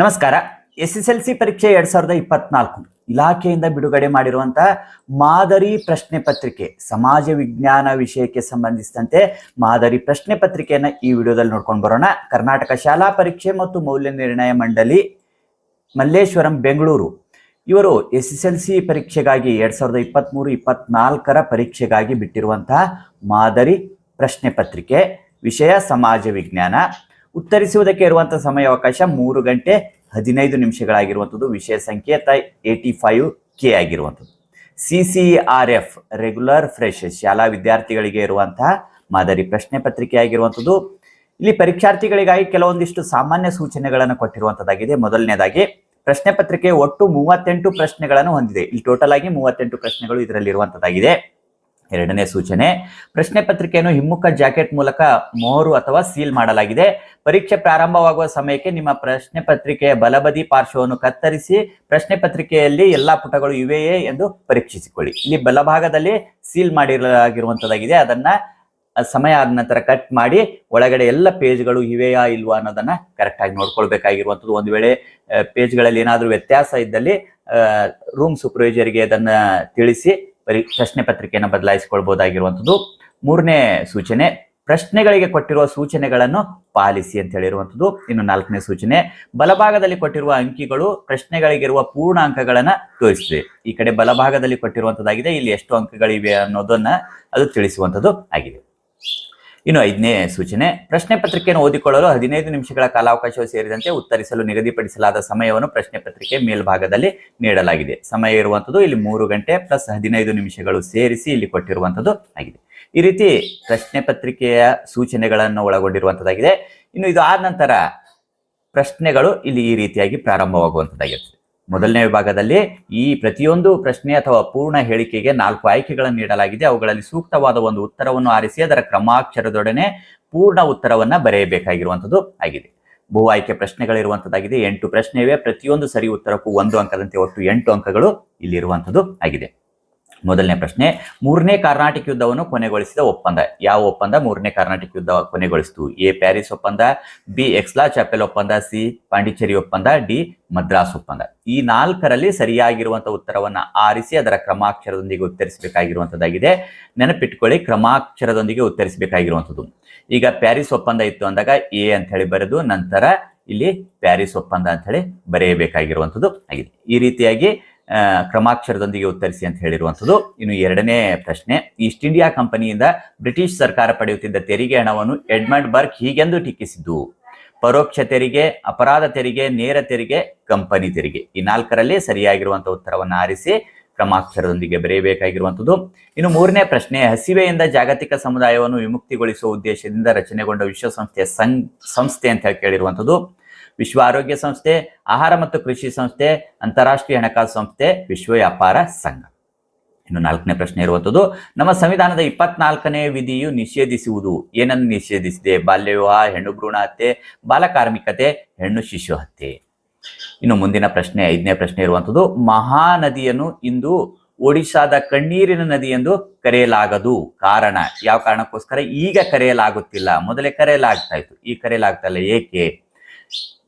ನಮಸ್ಕಾರ. S S L C ಪರೀಕ್ಷೆ ಎರಡ್ ಸಾವಿರದ ಇಪ್ಪತ್ನಾಲ್ಕು. ಇಲಾಖೆಯಿಂದ ಬಿಡುಗಡೆ ಮಾಡಿರುವಂತಹ ಮಾದರಿ ಪ್ರಶ್ನೆ ಪತ್ರಿಕೆ, ಸಮಾಜ ವಿಜ್ಞಾನ ವಿಷಯಕ್ಕೆ ಸಂಬಂಧಿಸಿದಂತೆ ಮಾದರಿ ಪ್ರಶ್ನೆ ಪತ್ರಿಕೆಯನ್ನ ಈ ವಿಡಿಯೋದಲ್ಲಿ ನೋಡ್ಕೊಂಡು ಬರೋಣ. ಕರ್ನಾಟಕ ಶಾಲಾ ಪರೀಕ್ಷೆ ಮತ್ತು ಮೌಲ್ಯ ನಿರ್ಣಯ ಮಂಡಳಿ, ಮಲ್ಲೇಶ್ವರಂ, ಬೆಂಗಳೂರು. ಇವರು ಎಸ್ ಎಸ್ ಎಲ್ ಸಿ ಪರೀಕ್ಷೆಗಾಗಿ ಎರಡ್ ಸಾವಿರದ ಇಪ್ಪತ್ತ್ಮೂರು ಇಪ್ಪತ್ನಾಲ್ಕರ ಪರೀಕ್ಷೆಗಾಗಿ ಬಿಟ್ಟಿರುವಂತಹ ಮಾದರಿ ಪ್ರಶ್ನೆ ಪತ್ರಿಕೆ, ವಿಷಯ, ಸಮಾಜ ವಿಜ್ಞಾನ. ಉತ್ತರಿಸುವುದಕ್ಕೆ ಇರುವಂತಹ ಸಮಯಾವಕಾಶ ಮೂರು ಗಂಟೆ ಹದಿನೈದು ನಿಮಿಷಗಳಾಗಿರುವಂಥದ್ದು. ವಿಷಯ ಸಂಕೇತ ಏಯ್ಟಿ ಫೈವ್ ಕೆ ಆಗಿರುವಂಥದ್ದು C C R F regular fresh ಶಾಲಾ ವಿದ್ಯಾರ್ಥಿಗಳಿಗೆ ಇರುವಂತಹ ಮಾದರಿ ಪ್ರಶ್ನೆ ಪತ್ರಿಕೆ ಆಗಿರುವಂಥದ್ದು. ಇಲ್ಲಿ ಪರೀಕ್ಷಾರ್ಥಿಗಳಿಗಾಗಿ ಕೆಲವೊಂದಿಷ್ಟು ಸಾಮಾನ್ಯ ಸೂಚನೆಗಳನ್ನು ಕೊಟ್ಟಿರುವಂತದ್ದಾಗಿದೆ ಮೊದಲನೇದಾಗಿ, ಪ್ರಶ್ನೆ ಪತ್ರಿಕೆ ಒಟ್ಟು ಮೂವತ್ತೆಂಟು ಪ್ರಶ್ನೆಗಳನ್ನು ಹೊಂದಿದೆ. ಇಲ್ಲಿ ಟೋಟಲ್ ಆಗಿ ಮೂವತ್ತೆಂಟು ಪ್ರಶ್ನೆಗಳು ಇದರಲ್ಲಿ ಇರುವಂತದ್ದಾಗಿದೆ ಎರಡನೇ ಸೂಚನೆ, ಪ್ರಶ್ನೆ ಪತ್ರಿಕೆಯನ್ನು ಹಿಮ್ಮುಖ ಜಾಕೆಟ್ ಮೂಲಕ ಮೊಹರು ಅಥವಾ ಸೀಲ್ ಮಾಡಲಾಗಿದೆ. ಪರೀಕ್ಷೆ ಪ್ರಾರಂಭವಾಗುವ ಸಮಯಕ್ಕೆ ನಿಮ್ಮ ಪ್ರಶ್ನೆ ಪತ್ರಿಕೆಯ ಬಲಬದಿ ಪಾರ್ಶ್ವವನ್ನು ಕತ್ತರಿಸಿ, ಪ್ರಶ್ನೆ ಪತ್ರಿಕೆಯಲ್ಲಿ ಎಲ್ಲಾ ಪುಟಗಳು ಇವೆಯೇ ಎಂದು ಪರೀಕ್ಷಿಸಿಕೊಳ್ಳಿ. ಇಲ್ಲಿ ಬಲಭಾಗದಲ್ಲಿ ಸೀಲ್ ಮಾಡಿರಲಾಗಿರುವಂತದ್ದಾಗಿದೆ. ಅದನ್ನ ಸಮಯ ಆದ ನಂತರ ಕಟ್ ಮಾಡಿ, ಒಳಗಡೆ ಎಲ್ಲ ಪೇಜ್ಗಳು ಇವೆಯಾ ಇಲ್ವಾ ಅನ್ನೋದನ್ನ ಕರೆಕ್ಟ್ ಆಗಿ ನೋಡ್ಕೊಳ್ಬೇಕಾಗಿರುವಂಥದ್ದು ಒಂದು ವೇಳೆ ಪೇಜ್ಗಳಲ್ಲಿ ಏನಾದರೂ ವ್ಯತ್ಯಾಸ ಇದ್ದಲ್ಲಿ ರೂಮ್ ಸೂಪರ್ವೈಸರ್ಗೆ ಅದನ್ನ ತಿಳಿಸಿ ಪರಿ ಪ್ರಶ್ನೆ ಪತ್ರಿಕೆಯನ್ನು ಬದಲಾಯಿಸಿಕೊಳ್ಬಹುದಾಗಿರುವಂಥದ್ದು ಮೂರನೇ ಸೂಚನೆ, ಪ್ರಶ್ನೆಗಳಿಗೆ ಕೊಟ್ಟಿರುವ ಸೂಚನೆಗಳನ್ನು ಪಾಲಿಸಿ ಅಂತ ಹೇಳಿರುವಂಥದ್ದು. ಇನ್ನು ನಾಲ್ಕನೇ ಸೂಚನೆ, ಬಲಭಾಗದಲ್ಲಿ ಕೊಟ್ಟಿರುವ ಅಂಕಿಗಳು ಪ್ರಶ್ನೆಗಳಿಗಿರುವ ಪೂರ್ಣ ಅಂಕಗಳನ್ನ ತೋರಿಸಿದೆ. ಈ ಕಡೆ ಬಲಭಾಗದಲ್ಲಿ ಕೊಟ್ಟಿರುವಂಥದ್ದಾಗಿದೆ, ಇಲ್ಲಿ ಎಷ್ಟು ಅಂಕಗಳಿವೆ ಅನ್ನೋದನ್ನ ಅದು ತಿಳಿಸುವಂಥದ್ದು ಆಗಿದೆ. ಇನ್ನು ಐದನೇ ಸೂಚನೆ, ಪ್ರಶ್ನೆ ಪತ್ರಿಕೆಯನ್ನು ಓದಿಕೊಳ್ಳಲು ಹದಿನೈದು ನಿಮಿಷಗಳ ಕಾಲಾವಕಾಶವು ಸೇರಿದಂತೆ ಉತ್ತರಿಸಲು ನಿಗದಿಪಡಿಸಲಾದ ಸಮಯವನ್ನು ಪ್ರಶ್ನೆ ಪತ್ರಿಕೆ ಮೇಲ್ಭಾಗದಲ್ಲಿ ನೀಡಲಾಗಿದೆ. ಸಮಯ ಇರುವಂಥದ್ದು ಇಲ್ಲಿ ಮೂರು ಗಂಟೆ ಪ್ಲಸ್ ಹದಿನೈದು ನಿಮಿಷಗಳು ಸೇರಿಸಿ ಇಲ್ಲಿ ಕೊಟ್ಟಿರುವಂಥದ್ದು ಆಗಿದೆ. ಈ ರೀತಿ ಪ್ರಶ್ನೆ ಪತ್ರಿಕೆಯ ಸೂಚನೆಗಳನ್ನು ಒಳಗೊಂಡಿರುವಂಥದ್ದಾಗಿದೆ. ಇನ್ನು ಇದು ಆದ ನಂತರ ಪ್ರಶ್ನೆಗಳು ಇಲ್ಲಿ ಈ ರೀತಿಯಾಗಿ ಪ್ರಾರಂಭವಾಗುವಂಥದ್ದಾಗಿರ್ತದೆ. ಮೊದಲನೇ ವಿಭಾಗದಲ್ಲಿ ಈ ಪ್ರತಿಯೊಂದು ಪ್ರಶ್ನೆ ಅಥವಾ ಪೂರ್ಣ ಹೇಳಿಕೆಗೆ ನಾಲ್ಕು ಆಯ್ಕೆಗಳನ್ನು ನೀಡಲಾಗಿದೆ. ಅವುಗಳಲ್ಲಿ ಸೂಕ್ತವಾದ ಒಂದು ಉತ್ತರವನ್ನು ಆರಿಸಿ, ಅದರ ಕ್ರಮಾಕ್ಷರದೊಡನೆ ಪೂರ್ಣ ಉತ್ತರವನ್ನು ಬರೆಯಬೇಕಾಗಿರುವಂಥದ್ದು ಆಗಿದೆ. ಬಹು ಆಯ್ಕೆ ಪ್ರಶ್ನೆಗಳಿರುವಂಥದ್ದಾಗಿದೆ. ಎಂಟು ಪ್ರಶ್ನೆ ಇವೆ ಪ್ರತಿಯೊಂದು ಸರಿ ಉತ್ತರಕ್ಕೂ ಒಂದು ಅಂಕದಂತೆ ಒಟ್ಟು ಎಂಟು ಅಂಕಗಳು ಇಲ್ಲಿರುವಂಥದ್ದು ಆಗಿದೆ. ಮೊದಲನೇ ಪ್ರಶ್ನೆ, ಮೂರನೇ ಕರ್ನಾಟಕ ಯುದ್ಧವನ್ನು ಕೊನೆಗೊಳಿಸಿದ ಒಪ್ಪಂದ. ಯಾವ ಒಪ್ಪಂದ? ಮೂರನೇ ಕರ್ನಾಟಕ ಯುದ್ಧ ಕೊನೆಗೊಳಿಸಿತು. ಎ, ಪ್ಯಾರಿಸ್ ಒಪ್ಪಂದ, ಬಿ, ಎಕ್ಸ್ಲಾ ಚಾಪೆಲ್ ಒಪ್ಪಂದ, ಸಿ, ಪಾಂಡಿಚೇರಿ ಒಪ್ಪಂದ, ಡಿ, ಮದ್ರಾಸ್ ಒಪ್ಪಂದ. ಈ ನಾಲ್ಕರಲ್ಲಿ ಸರಿಯಾಗಿರುವಂತಹ ಉತ್ತರವನ್ನ ಆರಿಸಿ ಅದರ ಕ್ರಮಾಕ್ಷರದೊಂದಿಗೆ ಉತ್ತರಿಸಬೇಕಾಗಿರುವಂತದ್ದಾಗಿದೆ. ನೆನಪಿಟ್ಕೊಳ್ಳಿ, ಕ್ರಮಾಕ್ಷರದೊಂದಿಗೆ ಉತ್ತರಿಸಬೇಕಾಗಿರುವಂಥದ್ದು ಈಗ ಪ್ಯಾರಿಸ್ ಒಪ್ಪಂದ ಇತ್ತು ಅಂದಾಗ ಎ ಅಂತ ಹೇಳಿ ಬರೆದು ನಂತರ ಇಲ್ಲಿ ಪ್ಯಾರಿಸ್ ಒಪ್ಪಂದ ಅಂತ ಹೇಳಿ ಬರೆಯಬೇಕಾಗಿರುವಂಥದ್ದು ಆಗಿದೆ. ಈ ರೀತಿಯಾಗಿ ಕ್ರಮಾಕ್ಷರದೊಂದಿಗೆ ಉತ್ತರಿಸಿ ಅಂತ ಹೇಳಿರುವಂಥದ್ದು. ಇನ್ನು ಎರಡನೇ ಪ್ರಶ್ನೆ, ಈಸ್ಟ್ ಇಂಡಿಯಾ ಕಂಪನಿಯಿಂದ ಬ್ರಿಟಿಷ್ ಸರ್ಕಾರ ಪಡೆಯುತ್ತಿದ್ದ ತೆರಿಗೆ ಹಣವನ್ನು ಎಡ್ಮಂಡ್ ಬರ್ಕ್ ಹೀಗೆಂದು ಟೀಕಿಸಿದ್ದು, ಪರೋಕ್ಷ ತೆರಿಗೆ, ಅಪರಾಧ ತೆರಿಗೆ, ನೇರ ತೆರಿಗೆ, ಕಂಪನಿ ತೆರಿಗೆ. ಈ ನಾಲ್ಕರಲ್ಲಿ ಸರಿಯಾಗಿರುವಂತಹ ಉತ್ತರವನ್ನು ಆರಿಸಿ ಕ್ರಮಾಕ್ಷರದೊಂದಿಗೆ ಬರೆಯಬೇಕಾಗಿರುವಂಥದ್ದು. ಇನ್ನು ಮೂರನೇ ಪ್ರಶ್ನೆ, ಹಸಿವೆಯಿಂದ ಜಾಗತಿಕ ಸಮುದಾಯವನ್ನು ವಿಮುಕ್ತಿಗೊಳಿಸುವ ಉದ್ದೇಶದಿಂದ ರಚನೆಗೊಂಡ ವಿಶ್ವಸಂಸ್ಥೆಯ ಸಂಸ್ಥೆ ಅಂತ ಹೇಳಿ ಕೇಳಿರುವಂಥದ್ದು. ವಿಶ್ವ ಆರೋಗ್ಯ ಸಂಸ್ಥೆ, ಆಹಾರ ಮತ್ತು ಕೃಷಿ ಸಂಸ್ಥೆ, ಅಂತಾರಾಷ್ಟ್ರೀಯ ಹಣಕಾಸು ಸಂಸ್ಥೆ, ವಿಶ್ವ ವ್ಯಾಪಾರ ಸಂಘ. ಇನ್ನು ನಾಲ್ಕನೇ ಪ್ರಶ್ನೆ ಇರುವಂಥದ್ದು, ನಮ್ಮ ಸಂವಿಧಾನದ ಇಪ್ಪತ್ನಾಲ್ಕನೇ ವಿಧಿಯು ನಿಷೇಧಿಸುವುದು. ಏನನ್ನು ನಿಷೇಧಿಸಿದೆ? ಬಾಲ್ಯ ವಿವಾಹ ಹೆಣ್ಣು ಭ್ರೂಣ ಹತ್ಯೆ ಬಾಲಕಾರ್ಮಿಕತೆ ಹೆಣ್ಣು ಶಿಶು ಹತ್ಯೆ. ಇನ್ನು ಮುಂದಿನ ಪ್ರಶ್ನೆ, ಐದನೇ ಪ್ರಶ್ನೆ ಇರುವಂಥದ್ದು, ಮಹಾನದಿಯನ್ನು ಇಂದು ಒಡಿಶಾದ ಕಣ್ಣೀರಿನ ನದಿ ಎಂದು ಕರೆಯಲಾಗದು. ಕಾರಣ, ಯಾವ ಕಾರಣಕ್ಕೋಸ್ಕರ? ಈಗ ಕರೆಯಲಾಗುತ್ತಿಲ್ಲ. ಮೊದಲೇ ಕರೆಯಲಾಗ್ತಾ ಇತ್ತು. ಈ ಕರೆಯಲಾಗ್ತಾ ಇಲ್ಲ. ಏಕೆ?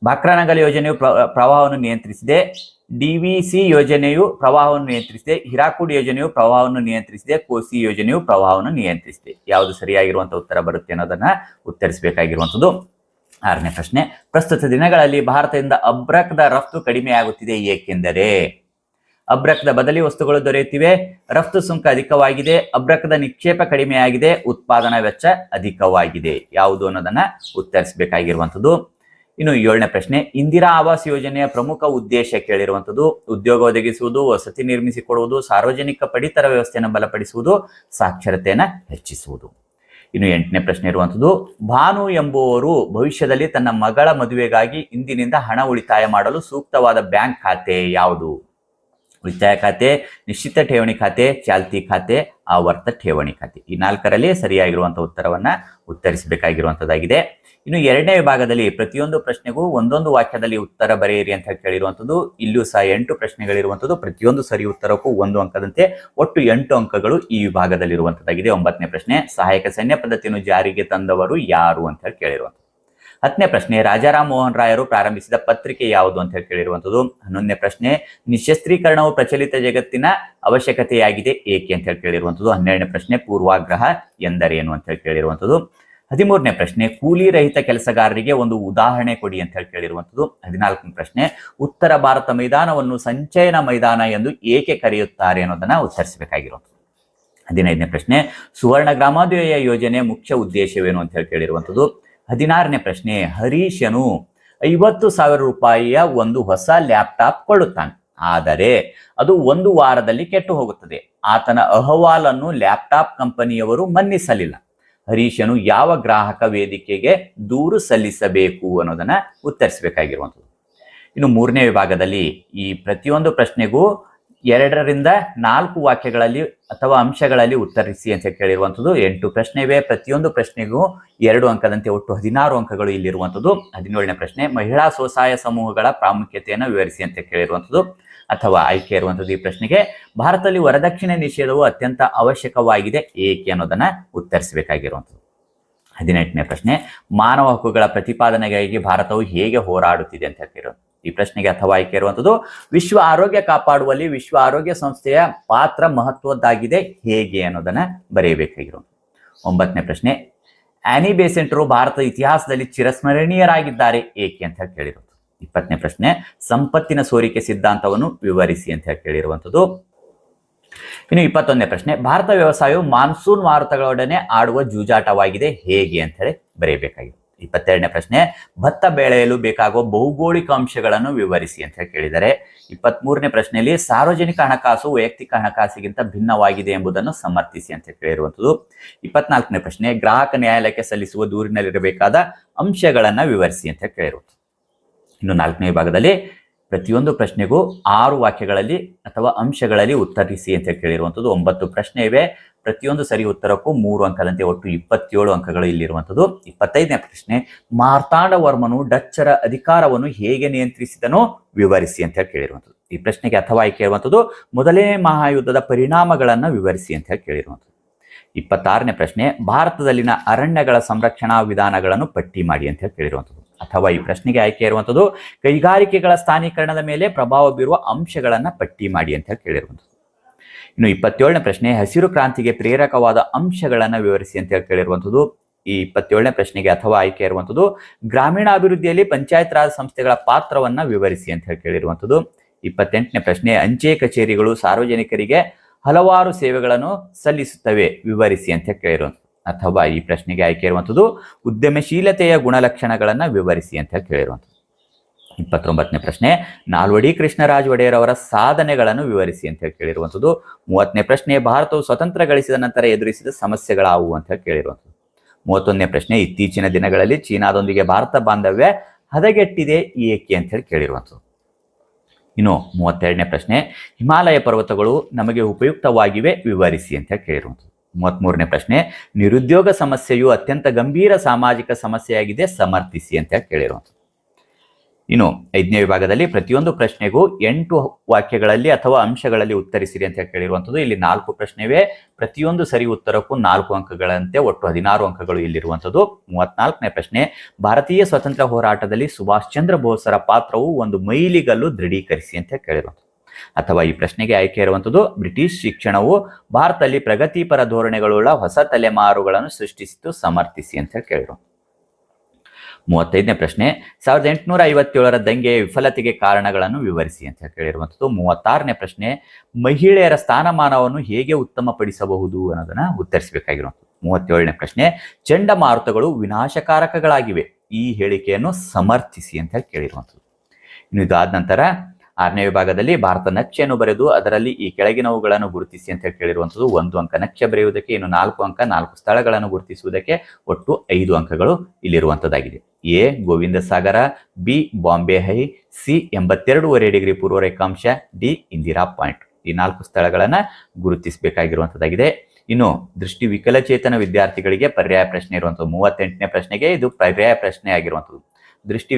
ಭಾಕ್ರಾನಗಲ್ ಯೋಜನೆಯು ಪ್ರ- ಪ್ರವಾಹವನ್ನು ನಿಯಂತ್ರಿಸಿದೆ. ಡಿವಿಸಿ ಯೋಜನೆಯು ಪ್ರವಾಹವನ್ನು ನಿಯಂತ್ರಿಸಿದೆ. ಹಿರಾಕುಡ್ ಯೋಜನೆಯು ಪ್ರವಾಹವನ್ನು ನಿಯಂತ್ರಿಸಿದೆ. ಕೋಸಿ ಯೋಜನೆಯು ಪ್ರವಾಹವನ್ನು ನಿಯಂತ್ರಿಸಿದೆ. ಯಾವುದು ಸರಿಯಾಗಿರುವಂತಹ ಉತ್ತರ ಬರುತ್ತೆ ಅನ್ನೋದನ್ನ ಉತ್ತರಿಸಬೇಕಾಗಿರುವಂಥದ್ದು. ಆರನೇ ಪ್ರಶ್ನೆ, ಪ್ರಸ್ತುತ ದಿನಗಳಲ್ಲಿ ಭಾರತದಿಂದ ಅಬ್ರಕದ ರಫ್ತು ಕಡಿಮೆಯಾಗುತ್ತಿದೆ ಏಕೆಂದರೆ? ಅಬ್ರಕದ ಬದಲಿ ವಸ್ತುಗಳು ದೊರೆಯುತ್ತಿವೆ. ರಫ್ತು ಸುಂಕ ಅಧಿಕವಾಗಿದೆ. ಅಬ್ರಕದ ನಿಕ್ಷೇಪ ಕಡಿಮೆಯಾಗಿದೆ. ಉತ್ಪಾದನಾ ವೆಚ್ಚ ಅಧಿಕವಾಗಿದೆ. ಯಾವುದು ಅನ್ನೋದನ್ನ ಉತ್ತರಿಸಬೇಕಾಗಿರುವಂಥದ್ದು. ಇನ್ನು ಏಳನೇ ಪ್ರಶ್ನೆ, ಇಂದಿರಾ ಆವಾಸ್ ಯೋಜನೆಯ ಪ್ರಮುಖ ಉದ್ದೇಶ ಕೇಳಿರುವಂತದ್ದು ಉದ್ಯೋಗ ಒದಗಿಸುವುದು ವಸತಿ ನಿರ್ಮಿಸಿಕೊಡುವುದು ಸಾರ್ವಜನಿಕ ಪಡಿತರ ವ್ಯವಸ್ಥೆಯನ್ನು ಬಲಪಡಿಸುವುದು, ಸಾಕ್ಷರತೆಯನ್ನು ಹೆಚ್ಚಿಸುವುದು. ಇನ್ನು ಎಂಟನೇ ಪ್ರಶ್ನೆ ಇರುವಂಥದ್ದು, ಭಾನು ಎಂಬುವವರು ಭವಿಷ್ಯದಲ್ಲಿ ತನ್ನ ಮಗಳ ಮದುವೆಗಾಗಿ ಇಂದಿನಿಂದ ಹಣ ಉಳಿತಾಯ ಮಾಡಲು ಸೂಕ್ತವಾದ ಬ್ಯಾಂಕ್ ಖಾತೆ ಯಾವುದು? ಉಳಿತಾಯ ಖಾತೆ, ನಿಶ್ಚಿತ ಠೇವಣಿ ಖಾತೆ, ಚಾಲ್ತಿ ಖಾತೆ, ಆವರ್ತ ಠೇವಣಿ ಖಾತೆ. ಈ ನಾಲ್ಕರಲ್ಲಿ ಸರಿಯಾಗಿರುವಂತಹ ಉತ್ತರವನ್ನ ಉತ್ತರಿಸಬೇಕಾಗಿರುವಂತದ್ದಾಗಿದೆ ಇನ್ನು ಎರಡನೇ ವಿಭಾಗದಲ್ಲಿ ಪ್ರತಿಯೊಂದು ಪ್ರಶ್ನೆಗೂ ಒಂದೊಂದು ವಾಕ್ಯದಲ್ಲಿ ಉತ್ತರ ಬರೆಯಿರಿ ಅಂತ ಕೇಳಿರುವಂಥದ್ದು. ಇಲ್ಲೂ ಸಹ ಎಂಟು ಪ್ರಶ್ನೆಗಳಿರುವಂಥದ್ದು. ಪ್ರತಿಯೊಂದು ಸರಿ ಉತ್ತರಕ್ಕೂ ಒಂದು ಅಂಕದಂತೆ ಒಟ್ಟು ಎಂಟು ಅಂಕಗಳು ಈ ವಿಭಾಗದಲ್ಲಿರುವಂಥದ್ದಾಗಿದೆ. ಒಂಬತ್ತನೇ ಪ್ರಶ್ನೆ, ಸಹಾಯಕ ಸೈನ್ಯ ಪದ್ಧತಿಯನ್ನು ಜಾರಿಗೆ ತಂದವರು ಯಾರು ಅಂತ ಹೇಳಿ ಹತ್ತನೇ ಪ್ರಶ್ನೆ, ರಾಜಾರಾಮ್ ಮೋಹನ್ ರಾಯರು ಪ್ರಾರಂಭಿಸಿದ ಪತ್ರಿಕೆ ಯಾವುದು ಅಂತ ಹೇಳಿ ಕೇಳಿರುವಂತದ್ದು ಹನ್ನೊಂದನೇ ಪ್ರಶ್ನೆ ನಿಶಸ್ತ್ರೀಕರಣವು ಪ್ರಚಲಿತ ಜಗತ್ತಿನ ಅವಶ್ಯಕತೆಯಾಗಿದೆ ಏಕೆ ಅಂತ ಹೇಳಿ ಕೇಳಿರುವಂಥದ್ದು. ಹನ್ನೆರಡನೇ ಪ್ರಶ್ನೆ, ಪೂರ್ವಾಗ್ರಹ ಎಂದರೇನು ಅಂತ ಹೇಳಿ ಕೇಳಿರುವಂಥದ್ದು. ಹದಿಮೂರನೇ ಪ್ರಶ್ನೆ, ಕೂಲಿ ರಹಿತ ಕೆಲಸಗಾರರಿಗೆ ಒಂದು ಉದಾಹರಣೆ ಕೊಡಿ ಅಂತ ಹೇಳಿ ಕೇಳಿರುವಂಥದ್ದು. ಹದಿನಾಲ್ಕನೇ ಪ್ರಶ್ನೆ, ಉತ್ತರ ಭಾರತ ಮೈದಾನವನ್ನು ಸಂಚಯನ ಮೈದಾನ ಎಂದು ಏಕೆ ಕರೆಯುತ್ತಾರೆ ಅನ್ನೋದನ್ನ ಉತ್ತರಿಸಬೇಕಾಗಿರುವಂಥದ್ದು. ಹದಿನೈದನೇ ಪ್ರಶ್ನೆ, ಸುವರ್ಣ ಗ್ರಾಮೋದಯ ಯೋಜನೆ ಮುಖ್ಯ ಉದ್ದೇಶವೇನು ಅಂತ ಹೇಳಿ ಕೇಳಿರುವಂಥದ್ದು. ಹದಿನಾರನೇ ಪ್ರಶ್ನೆ, ಹರೀಶನು ಐವತ್ತು ಸಾವಿರ ರೂಪಾಯಿಯ ಒಂದು ಹೊಸ ಲ್ಯಾಪ್ಟಾಪ್ ಕೊಳ್ಳುತ್ತಾನೆ ಆದರೆ ಅದು ಒಂದು ವಾರದಲ್ಲಿ ಕೆಟ್ಟು ಹೋಗುತ್ತದೆ. ಆತನ ಅಹವಾಲನ್ನು ಲ್ಯಾಪ್ಟಾಪ್ ಕಂಪನಿಯವರು ಮನ್ನಿಸಲಿಲ್ಲ. ಹರೀಶನು ಯಾವ ಗ್ರಾಹಕ ವೇದಿಕೆಗೆ ದೂರು ಸಲ್ಲಿಸಬೇಕು ಅನ್ನೋದನ್ನ ಉತ್ತರಿಸಬೇಕಾಗಿರುವಂಥದ್ದು. ಇನ್ನು ಮೂರನೇ ವಿಭಾಗದಲ್ಲಿ ಈ ಪ್ರತಿಯೊಂದು ಪ್ರಶ್ನೆಗೂ ಎರಡರಿಂದ ನಾಲ್ಕು ವಾಕ್ಯಗಳಲ್ಲಿ ಅಥವಾ ಅಂಶಗಳಲ್ಲಿ ಉತ್ತರಿಸಿ ಅಂತ ಕೇಳಿರುವಂಥದ್ದು ಎಂಟು ಪ್ರಶ್ನೆ ಇವೆ ಪ್ರತಿಯೊಂದು ಪ್ರಶ್ನೆಗೂ ಎರಡು ಅಂಕದಂತೆ ಒಟ್ಟು ಹದಿನಾರು ಅಂಕಗಳು ಇಲ್ಲಿರುವಂಥದ್ದು. ಹದಿನೇಳನೇ ಪ್ರಶ್ನೆ, ಮಹಿಳಾ ಸ್ವಸಹಾಯ ಸಮೂಹಗಳ ಪ್ರಾಮುಖ್ಯತೆಯನ್ನು ವಿವರಿಸಿ ಅಂತ ಕೇಳಿರುವಂಥದ್ದು. ಅಥವಾ ಆಯ್ಕೆ ಇರುವಂಥದ್ದು ಈ ಪ್ರಶ್ನೆಗೆ. ಭಾರತದಲ್ಲಿ ವರದಕ್ಷಿಣೆ ನಿಷೇಧವು ಅತ್ಯಂತ ಅವಶ್ಯಕವಾಗಿದೆ. ಏಕೆ ಅನ್ನೋದನ್ನ ಉತ್ತರಿಸಬೇಕಾಗಿರುವಂಥದ್ದು. ಹದಿನೆಂಟನೇ ಪ್ರಶ್ನೆ, ಮಾನವ ಹಕ್ಕುಗಳ ಪ್ರತಿಪಾದನೆಗಾಗಿ ಭಾರತವು ಹೇಗೆ ಹೋರಾಡುತ್ತಿದೆ ಅಂತ ಹೇಳ್ತಿರೋ ಈ ಪ್ರಶ್ನೆಗೆ ಅಥವಾ ಆಯ್ಕೆ ಇರುವಂಥದ್ದು ವಿಶ್ವ ಆರೋಗ್ಯ ಕಾಪಾಡುವಲ್ಲಿ ವಿಶ್ವ ಆರೋಗ್ಯ ಸಂಸ್ಥೆಯ ಪಾತ್ರ ಮಹತ್ವದ್ದಾಗಿದೆ ಹೇಗೆ ಅನ್ನೋದನ್ನ ಬರೆಯಬೇಕಾಗಿರುವಂಥದ್ದು ಒಂಬತ್ತನೇ ಪ್ರಶ್ನೆ, ಆನಿ ಬೇಸೆಂಟರು ಭಾರತದ ಇತಿಹಾಸದಲ್ಲಿ ಚಿರಸ್ಮರಣೀಯರಾಗಿದ್ದಾರೆ ಏಕೆ ಅಂತ ಹೇಳಿ ಕೇಳಿರೋದು. ಇಪ್ಪತ್ತನೇ ಪ್ರಶ್ನೆ, ಸಂಪತ್ತಿನ ಸೋರಿಕೆ ಸಿದ್ಧಾಂತವನ್ನು ವಿವರಿಸಿ ಅಂತ ಹೇಳಿ ಕೇಳಿರುವಂಥದ್ದು. ಇನ್ನು ಇಪ್ಪತ್ತೊಂದನೇ ಪ್ರಶ್ನೆ, ಭಾರತ ವ್ಯವಸಾಯವು ಮಾನ್ಸೂನ್ ಮಾರುತಗಳೊಡನೆ ಆಡುವ ಜೂಜಾಟವಾಗಿದೆ ಹೇಗೆ ಅಂತ ಹೇಳಿ ಬರೆಯಬೇಕಾಗಿದೆ ಇಪ್ಪತ್ತೆರಡನೇ ಪ್ರಶ್ನೆ, ಭತ್ತ ಬೆಳೆಯಲು ಬೇಕಾಗುವ ಭೌಗೋಳಿಕ ಅಂಶಗಳನ್ನು ವಿವರಿಸಿ ಅಂತ ಹೇಳಿ ಕೇಳಿದರೆ, ಇಪ್ಪತ್ಮೂರನೇ ಪ್ರಶ್ನೆಯಲ್ಲಿ ಸಾರ್ವಜನಿಕ ಹಣಕಾಸು ವೈಯಕ್ತಿಕ ಹಣಕಾಸಿಗಿಂತ ಭಿನ್ನವಾಗಿದೆ ಎಂಬುದನ್ನು ಸಮರ್ಥಿಸಿ ಅಂತ ಕೇಳಿರುವಂಥದ್ದು ಇಪ್ಪತ್ನಾಲ್ಕನೇ ಪ್ರಶ್ನೆ, ಗ್ರಾಹಕ ನ್ಯಾಯಾಲಯಕ್ಕೆ ಸಲ್ಲಿಸುವ ದೂರಿನಲ್ಲಿರಬೇಕಾದ ಅಂಶಗಳನ್ನು ವಿವರಿಸಿ ಅಂತ ಕೇಳಿರುವಂಥದ್ದು ಇನ್ನು ನಾಲ್ಕನೇ ವಿಭಾಗದಲ್ಲಿ ಪ್ರತಿಯೊಂದು ಪ್ರಶ್ನೆಗೂ ಆರು ವಾಕ್ಯಗಳಲ್ಲಿ ಅಥವಾ ಅಂಶಗಳಲ್ಲಿ ಉತ್ತರಿಸಿ ಅಂತ ಕೇಳಿರುವಂಥದ್ದು ಒಂಬತ್ತು ಪ್ರಶ್ನೆ ಇವೆ. ಪ್ರತಿಯೊಂದು ಸರಿ ಉತ್ತರಕ್ಕೂ ಮೂರು ಅಂಕದಂತೆ ಒಟ್ಟು ಇಪ್ಪತ್ತೇಳು ಅಂಕಗಳು ಇಲ್ಲಿರುವಂಥದ್ದು. ಇಪ್ಪತ್ತೈದನೇ ಪ್ರಶ್ನೆ, ಮಾರ್ತಾಂಡ ವರ್ಮನು ಡಚ್ಚರ ಅಧಿಕಾರವನ್ನು ಹೇಗೆ ನಿಯಂತ್ರಿಸಿದನೋ ವಿವರಿಸಿ ಅಂತ ಹೇಳಿ ಕೇಳಿರುವಂಥದ್ದು. ಈ ಪ್ರಶ್ನೆಗೆ ಅಥವಾ ಆಯ್ಕೆ ಇರುವಂಥದ್ದು ಮೊದಲನೇ ಮಹಾಯುದ್ಧದ ಪರಿಣಾಮಗಳನ್ನು ವಿವರಿಸಿ ಅಂತ ಹೇಳಿ ಕೇಳಿರುವಂಥದ್ದು. ಇಪ್ಪತ್ತಾರನೇ ಪ್ರಶ್ನೆ, ಭಾರತದಲ್ಲಿನ ಅರಣ್ಯಗಳ ಸಂರಕ್ಷಣಾ ವಿಧಾನಗಳನ್ನು ಪಟ್ಟಿ ಮಾಡಿ ಅಂತ ಹೇಳಿ ಕೇಳಿರುವಂಥದ್ದು. ಅಥವಾ ಈ ಪ್ರಶ್ನೆಗೆ ಆಯ್ಕೆ ಇರುವಂಥದ್ದು ಕೈಗಾರಿಕೆಗಳ ಸ್ಥಾನೀಕರಣದ ಮೇಲೆ ಪ್ರಭಾವ ಬೀರುವ ಅಂಶಗಳನ್ನ ಪಟ್ಟಿ ಮಾಡಿ ಅಂತ ಹೇಳಿ ಕೇಳಿರುವಂಥದ್ದು ಇನ್ನು ಇಪ್ಪತ್ತೇಳನೇ ಪ್ರಶ್ನೆ, ಹಸಿರು ಕ್ರಾಂತಿಗೆ ಪ್ರೇರಕವಾದ ಅಂಶಗಳನ್ನ ವಿವರಿಸಿ ಅಂತ ಹೇಳಿ ಕೇಳಿರುವಂಥದ್ದು ಈ ಇಪ್ಪತ್ತೇಳನೇ ಪ್ರಶ್ನೆಗೆ ಅಥವಾ ಆಯ್ಕೆ ಇರುವಂಥದ್ದು ಗ್ರಾಮೀಣಾಭಿವೃದ್ಧಿಯಲ್ಲಿ ಪಂಚಾಯತ್ ರಾಜ್ ಸಂಸ್ಥೆಗಳ ಪಾತ್ರವನ್ನ ವಿವರಿಸಿ ಅಂತ ಹೇಳಿ ಕೇಳಿರುವಂಥದ್ದು ಇಪ್ಪತ್ತೆಂಟನೇ ಪ್ರಶ್ನೆ, ಅಂಚೆ ಕಚೇರಿಗಳು ಸಾರ್ವಜನಿಕರಿಗೆ ಹಲವಾರು ಸೇವೆಗಳನ್ನು ಸಲ್ಲಿಸುತ್ತವೆ, ವಿವರಿಸಿ ಅಂತ ಕೇಳಿರುವಂಥದ್ದು ಅಥವಾ ಈ ಪ್ರಶ್ನೆಗೆ ಆಯ್ಕೆ ಇರುವಂಥದ್ದು ಉದ್ಯಮಶೀಲತೆಯ ಗುಣಲಕ್ಷಣಗಳನ್ನು ವಿವರಿಸಿ ಅಂತ ಹೇಳಿ ಕೇಳಿರುವಂಥದ್ದು. ಇಪ್ಪತ್ತೊಂಬತ್ತನೇ ಪ್ರಶ್ನೆ, ನಾಲ್ವಡಿ ಕೃಷ್ಣರಾಜ್ ಒಡೆಯರ್ ಅವರ ಸಾಧನೆಗಳನ್ನು ವಿವರಿಸಿ ಅಂತ ಹೇಳಿ ಕೇಳಿರುವಂಥದ್ದು. ಮೂವತ್ತನೇ ಪ್ರಶ್ನೆ, ಭಾರತವು ಸ್ವತಂತ್ರ ಗಳಿಸಿದ ನಂತರ ಎದುರಿಸಿದ ಸಮಸ್ಯೆಗಳಾವು ಅಂತ ಹೇಳಿ ಕೇಳಿರುವಂಥದ್ದು. ಮೂವತ್ತೊಂದನೇ ಪ್ರಶ್ನೆ, ಇತ್ತೀಚಿನ ದಿನಗಳಲ್ಲಿ ಚೀನಾದೊಂದಿಗೆ ಭಾರತ ಬಾಂಧವ್ಯ ಹದಗೆಟ್ಟಿದೆ ಏಕೆ ಅಂತ ಹೇಳಿ ಕೇಳಿರುವಂಥದ್ದು. ಇನ್ನು ಮೂವತ್ತೆರಡನೇ ಪ್ರಶ್ನೆ, ಹಿಮಾಲಯ ಪರ್ವತಗಳು ನಮಗೆ ಉಪಯುಕ್ತವಾಗಿವೆ ವಿವರಿಸಿ ಅಂತ ಹೇಳಿ ಕೇಳಿರುವಂಥದ್ದು. ಮೂವತ್ಮೂರನೇ ಪ್ರಶ್ನೆ, ನಿರುದ್ಯೋಗ ಸಮಸ್ಯೆಯು ಅತ್ಯಂತ ಗಂಭೀರ ಸಾಮಾಜಿಕ ಸಮಸ್ಯೆಯಾಗಿದೆ, ಸಮರ್ಥಿಸಿ ಅಂತ ಕೇಳಿರುವಂಥದ್ದು ಇನ್ನು ಐದನೇ ವಿಭಾಗದಲ್ಲಿ ಪ್ರತಿಯೊಂದು ಪ್ರಶ್ನೆಗೂ ಎಂಟು ವಾಕ್ಯಗಳಲ್ಲಿ ಅಥವಾ ಅಂಶಗಳಲ್ಲಿ ಉತ್ತರಿಸಿರಿ ಅಂತ ಕೇಳಿರುವಂಥದ್ದು? ಇಲ್ಲಿ ನಾಲ್ಕು ಪ್ರಶ್ನೆವೇ, ಪ್ರತಿಯೊಂದು ಸರಿ ಉತ್ತರಕ್ಕೂ ನಾಲ್ಕು ಅಂಕಗಳಂತೆ ಒಟ್ಟು ಹದಿನಾರು ಅಂಕಗಳು ಇಲ್ಲಿರುವಂಥದ್ದು. ಮೂವತ್ನಾಲ್ಕನೇ ಪ್ರಶ್ನೆ, ಭಾರತೀಯ ಸ್ವತಂತ್ರ ಹೋರಾಟದಲ್ಲಿ ಸುಭಾಷ್ ಚಂದ್ರ ಬೋಸರ ಪಾತ್ರವು ಒಂದು ಮೈಲಿಗಲ್ಲು ದೃಢೀಕರಿಸಿ ಅಂತ ಕೇಳಿರುವಂಥದ್ದು? ಅಥವಾ ಈ ಪ್ರಶ್ನೆಗೆ ಆಯ್ಕೆ ಇರುವಂಥದ್ದು ಬ್ರಿಟಿಷ್ ಶಿಕ್ಷಣವು ಭಾರತದಲ್ಲಿ ಪ್ರಗತಿಪರ ಧೋರಣೆಗಳುಳ್ಳ ಹೊಸ ತಲೆಮಾರುಗಳನ್ನು ಸೃಷ್ಟಿಸಿತು, ಸಮರ್ಥಿಸಿ ಅಂತ ಹೇಳಿ ಕೇಳಿದ್ರು. ಮೂವತ್ತೈದನೇ ಪ್ರಶ್ನೆ, ಸಾವಿರದ ಎಂಟುನೂರ ಐವತ್ತೇಳರ ದಂಗೆಯ ವಿಫಲತೆಗೆ ಕಾರಣಗಳನ್ನು ವಿವರಿಸಿ ಅಂತ ಕೇಳಿರುವಂಥದ್ದು ಮೂವತ್ತಾರನೇ ಪ್ರಶ್ನೆ, ಮಹಿಳೆಯರ ಸ್ಥಾನಮಾನವನ್ನು ಹೇಗೆ ಉತ್ತಮಪಡಿಸಬಹುದು ಅನ್ನೋದನ್ನ ಉತ್ತರಿಸಬೇಕಾಗಿರುವಂಥದ್ದು ಮೂವತ್ತೇಳನೇ ಪ್ರಶ್ನೆ, ಚಂಡಮಾರುತಗಳು ವಿನಾಶಕಾರಕಗಳಾಗಿವೆ, ಈ ಹೇಳಿಕೆಯನ್ನು ಸಮರ್ಥಿಸಿ ಅಂತ ಹೇಳಿ ಕೇಳಿರುವಂಥದ್ದು ಇನ್ನು ಇದಾದ ನಂತರ ಆರನೇ ವಿಭಾಗದಲ್ಲಿ ಭಾರತ ನಕ್ಷೆಯನ್ನು ಬರೆದು ಅದರಲ್ಲಿ ಈ ಕೆಳಗಿನವುಗಳನ್ನು ಗುರುತಿಸಿ ಅಂತ ಹೇಳಿ ಒಂದು ಅಂಕ ನಕ್ಷೆ ಬರೆಯುವುದಕ್ಕೆ, ಇನ್ನು ನಾಲ್ಕು ಅಂಕ, ನಾಲ್ಕು ಸ್ಥಳಗಳನ್ನು ಗುರುತಿಸುವುದಕ್ಕೆ ಒಟ್ಟು ಐದು ಅಂಕಗಳು ಇಲ್ಲಿರುವಂಥದ್ದಾಗಿದೆ. A, Govind Sagar, B, Bombay High, C, ಎಂಬತ್ತೆರಡೂವರೆ degree ಪೂರ್ವ ರೇಖಾಂಶ, ಡಿ, ಇಂದಿರಾ ಪಾಯಿಂಟ್. ಈ ನಾಲ್ಕು ಸ್ಥಳಗಳನ್ನು ಗುರುತಿಸಬೇಕಾಗಿರುವಂಥದ್ದಾಗಿದೆ. ಇನ್ನು ದೃಷ್ಟಿ ವಿಕಲಚೇತನ ವಿದ್ಯಾರ್ಥಿಗಳಿಗೆ ಪರ್ಯಾಯ ಪ್ರಶ್ನೆ ಇರುವಂಥದ್ದು, ಮೂವತ್ತೆಂಟನೇ ಪ್ರಶ್ನೆಗೆ ಇದು ಪರ್ಯಾಯ ಪ್ರಶ್ನೆ ಆಗಿರುವಂಥದ್ದು ದೃಷ್ಟಿ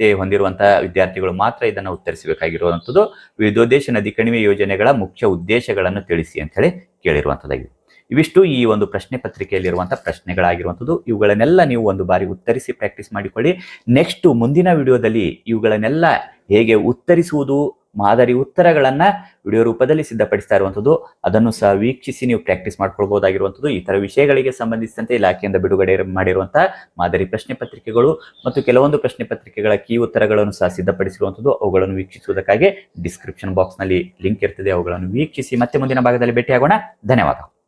ವಿಕಲಚೇತನತೆ ಹೊಂದಿರುವಂತಹ ವಿದ್ಯಾರ್ಥಿಗಳು ಮಾತ್ರ ಇದನ್ನು ಉತ್ತರಿಸಬೇಕಾಗಿರುವಂಥದ್ದು. ವಿವಿಧೋದ್ದೇಶ ನದಿ ಕಣಿವೆ ಯೋಜನೆಗಳ ಮುಖ್ಯ ಉದ್ದೇಶಗಳನ್ನು ತಿಳಿಸಿ ಅಂತ ಹೇಳಿ ಕೇಳಿರುವಂಥದ್ದಾಗಿದೆ. ಇವಿಷ್ಟು ಈ ಒಂದು ಪ್ರಶ್ನೆ ಪತ್ರಿಕೆಯಲ್ಲಿರುವಂಥ ಪ್ರಶ್ನೆಗಳಾಗಿರುವಂಥದ್ದು. ಇವುಗಳನ್ನೆಲ್ಲ ನೀವು ಒಂದು ಬಾರಿ ಉತ್ತರಿಸಿ ಪ್ರಾಕ್ಟೀಸ್ ಮಾಡಿಕೊಳ್ಳಿ. ನೆಕ್ಸ್ಟ್ ಮುಂದಿನ ವಿಡಿಯೋದಲ್ಲಿ ಇವುಗಳನ್ನೆಲ್ಲ ಹೇಗೆ ಉತ್ತರಿಸುವುದು, ಮಾದರಿ ಉತ್ತರಗಳನ್ನು ವಿಡಿಯೋ ರೂಪದಲ್ಲಿ ಸಿದ್ಧಪಡಿಸ್ತಾ ಇರುವಂಥದ್ದು, ಅದನ್ನು ಸಹ ವೀಕ್ಷಿಸಿ ನೀವು ಪ್ರಾಕ್ಟೀಸ್ ಮಾಡ್ಕೊಳ್ಬಹುದಾಗಿರುವಂಥದ್ದು ಈ ತರ ವಿಷಯಗಳಿಗೆ ಸಂಬಂಧಿಸಿದಂತೆ ಇಲಾಖೆಯಿಂದ ಬಿಡುಗಡೆ ಮಾಡಿರುವಂತಹ ಮಾದರಿ ಪ್ರಶ್ನೆ ಪತ್ರಿಕೆಗಳು ಮತ್ತು ಕೆಲವೊಂದು ಪ್ರಶ್ನೆ ಪತ್ರಿಕೆಗಳ ಕೀ ಉತ್ತರಗಳನ್ನು ಸಹ ಸಿದ್ಧಪಡಿಸಿರುವಂಥದ್ದು, ಅವುಗಳನ್ನು ವೀಕ್ಷಿಸುವುದಕ್ಕಾಗಿ ಡಿಸ್ಕ್ರಿಪ್ಷನ್ ಬಾಕ್ಸ್ನಲ್ಲಿ ಲಿಂಕ್ ಇರ್ತದೆ, ಅವುಗಳನ್ನು ವೀಕ್ಷಿಸಿ ಮತ್ತೆ ಮುಂದಿನ ಭಾಗದಲ್ಲಿ ಭೇಟಿಯಾಗೋಣ. ಧನ್ಯವಾದ.